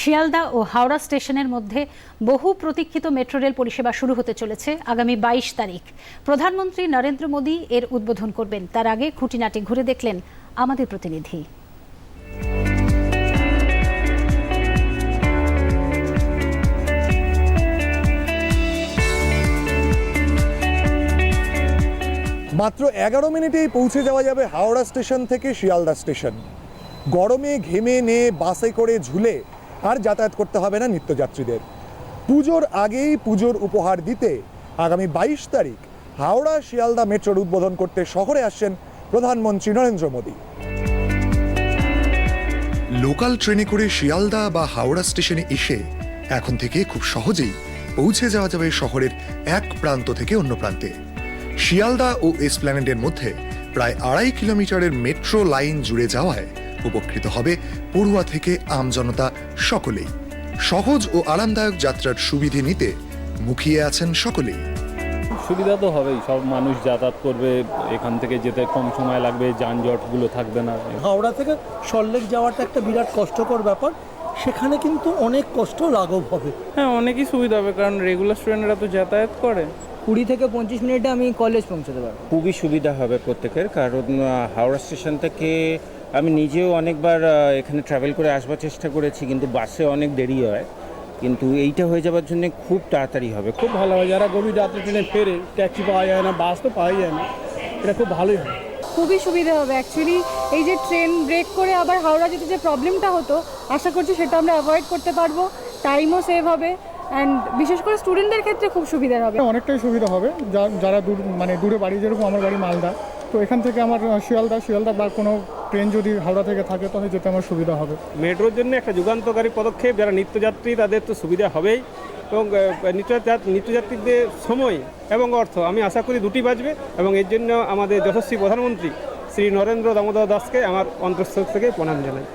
শিয়ালদা ও হাওড়া স্টেশনের মধ্যে বহু প্রতীক্ষিত মেট্রো রেল পরিষেবা শুরু হতে চলেছে আগামী বাইশ তারিখ। প্রধানমন্ত্রী নরেন্দ্র মোদী এর উদ্বোধন করবেন। তার আগে খুঁটিনাটি ঘুরে দেখলেন আমাদের প্রতিনিধি। মাত্র এগারো মিনিটেই পৌঁছে যাওয়া যাবে হাওড়া স্টেশন থেকে শিয়ালদা স্টেশন। গরমে ঘেমে নিয়ে বাসে করে ঝুলে আর যাতায়াত করতে হবে না নিত্যযাত্রীদের। পুজোর আগেই পুজোর উপহার দিতে আগামী বাইশ তারিখ হাওড়া শিয়ালদা মেট্রোর উদ্বোধন করতে শহরে আসছেন প্রধানমন্ত্রী নরেন্দ্র মোদী। লোকাল ট্রেনে করে শিয়ালদা বা হাওড়া স্টেশনে এসে এখন থেকে খুব সহজেই পৌঁছে যাওয়া যাবে শহরের এক প্রান্ত থেকে অন্য প্রান্তে। শিয়ালদা ও এসপ্ল্যানেডের মধ্যে প্রায় আড়াই কিলোমিটারের মেট্রো লাইন জুড়ে যাওয়ায় উপকৃত হবে পড়ুয়া থেকে আমজনতা সকলেই। সহজ ও আরামদায়ক যাত্রার সুবিধে নিতে মুখিয়ে আছেন সকলেই। সুবিধা তো হবেই সব মানুষ যাতায়াত করবে এখান থেকে যেতে কম সময় লাগবে যানজটগুলো থাকবে না। হাওড়া থেকে সল্লেক যাওয়াটা একটা বিরাট কষ্টকর ব্যাপার সেখানে কিন্তু অনেক কষ্ট লাঘব হবে। হ্যাঁ অনেকই সুবিধা হবে কারণ রেগুলার স্টুডেন্টরা তো যাতায়াত করে। কুড়ি থেকে পঁচিশ মিনিটে আমি কলেজ পৌঁছতে পারব। খুবই সুবিধা হবে প্রত্যেকের কারণ হাওড়া স্টেশন থেকে আমি নিজেও অনেকবার এখানে ট্রাভেল করে আসবার চেষ্টা করেছি কিন্তু বাসে অনেক দেরি হয়। কিন্তু এইটা হয়ে যাওয়ার জন্য খুব তাড়াতাড়ি হবে। খুব ভালো হয় যারা গভীর রাত্রে ট্রেনে ফেরে ট্যাক্সি পাওয়া যায় না বাস তো পাওয়া যায় না এটা খুব ভালোই হয়। খুবই সুবিধা হবে অ্যাকচুয়ালি এই যে ট্রেন ব্রেক করে আবার হাওড়া যেতে যে প্রবলেমটা হতো আশা করছি সেটা আমরা অ্যাভয়েড করতে পারব টাইমও সেভ হবে অ্যান্ড বিশেষ করে স্টুডেন্টদের ক্ষেত্রে খুব সুবিধার হবে। অনেকটাই সুবিধা হবে যা- যারা দূর মানে দূরে বাড়ি যেরকম আমার বাড়ি মালদা তো এখান থেকে আমার শিয়ালদা শিয়ালদা বা কোনো ট্রেন যদি হাওড়া থেকে থাকে তাহলে যেতে আমার সুবিধা হবে। মেট্রোর জন্য একটা যুগান্তকারী পদক্ষেপ যারা নিত্যযাত্রী তাদের তো সুবিধা হবেই। এবং নিত্যযাত্রীদের সময় এবং অর্থ আমি আশা করি দুটি বাঁচবে এবং এর জন্য আমাদের যশস্বী প্রধানমন্ত্রী শ্রী নরেন্দ্র দামোদর দাসকে আমার অন্তঃস্থল থেকে প্রণাম জানাই।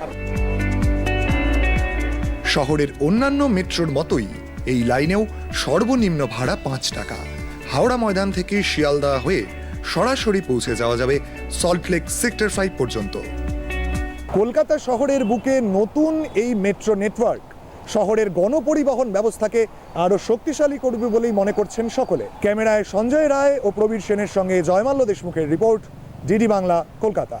শহরের অন্যান্য মেট্রোর মতোই এই লাইনেও সর্বনিম্ন ভাড়া পাঁচ টাকা। হাওড়া ময়দান থেকে শিয়ালদা হয়ে সরাসরি পৌঁছে যাওয়া যাবে সল্টলেক সেক্টর ফাইভ পর্যন্ত। কলকাতা শহরের বুকে নতুন এই মেট্রো নেটওয়ার্ক। শহরের গণপরিবহন ব্যবস্থাকে আরও শক্তিশালী করবে বলেই মনে করছেন সকলে। ক্যামেরায় সঞ্জয় রায় ও প্রবীর সেনের সঙ্গে জয়মাল্য দেশমুখের রিপোর্ট, ডিডি বাংলা, কলকাতা।